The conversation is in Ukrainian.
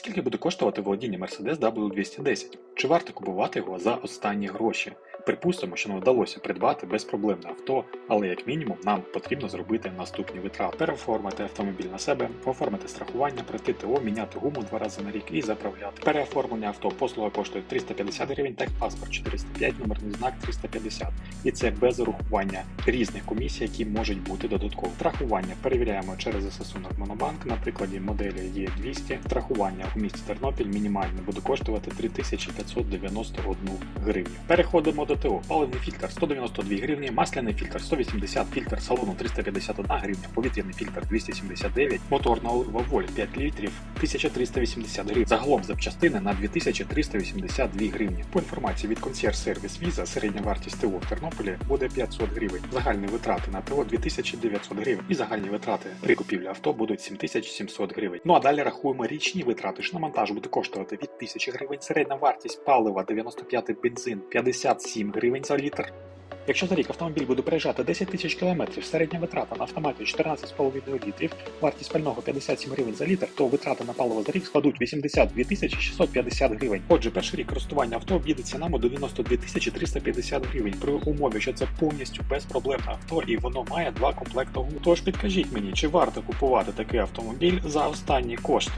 Скільки буде коштувати володіння Mercedes W210? Чи варто купувати його за останні гроші? Припустимо, що нам вдалося придбати безпроблемне авто, але як мінімум нам потрібно зробити наступні витрати: переоформити автомобіль на себе, оформити страхування, пройти ТО, міняти гуму два рази на рік і заправляти. Переоформлення авто послуга коштує 350 гривень, техпаспорт 405, номерний знак 350. І це без урахування різних комісій, які можуть бути додатково. Страхування перевіряємо через застосунок Монобанк. На прикладі моделі є 200. Страхування у місті Тернопіль мінімально буде коштувати 3591 гривню. Переходимо до ТО. Паливний фільтр 192 гривні, масляний фільтр 180, фільтр салону 351 гривня, повітряний фільтр 279, моторна олива воль 5 літрів 1380 гривень. Загалом запчастини на 2382 гривні. По інформації від консьєрж сервіс Віза середня вартість ТО в Тернополі буде 500 гривень. Загальні витрати на ТО 2900 гривень і загальні витрати при купівлі авто будуть 7700 гривень. Ну а далі рахуємо річні витрати. ж на монтаж буде коштувати від 1000 гривень. Середня вартість палива 95 бензин 57 гривень за літр. Якщо за рік автомобіль буде проїжджати 10 тисяч кілометрів, середня витрата на автоматі 14,5 літрів, вартість пального 57 гривень за літр, то витрати на паливо за рік складуть 82 тисячі 650 гривень. Отже, перший рік користування авто обійдеться нам у 92 тисячі 350 гривень при умові, що це повністю безпроблемне авто і воно має два комплекти гуму. Тож підкажіть мені, чи варто купувати такий автомобіль за останні кошти?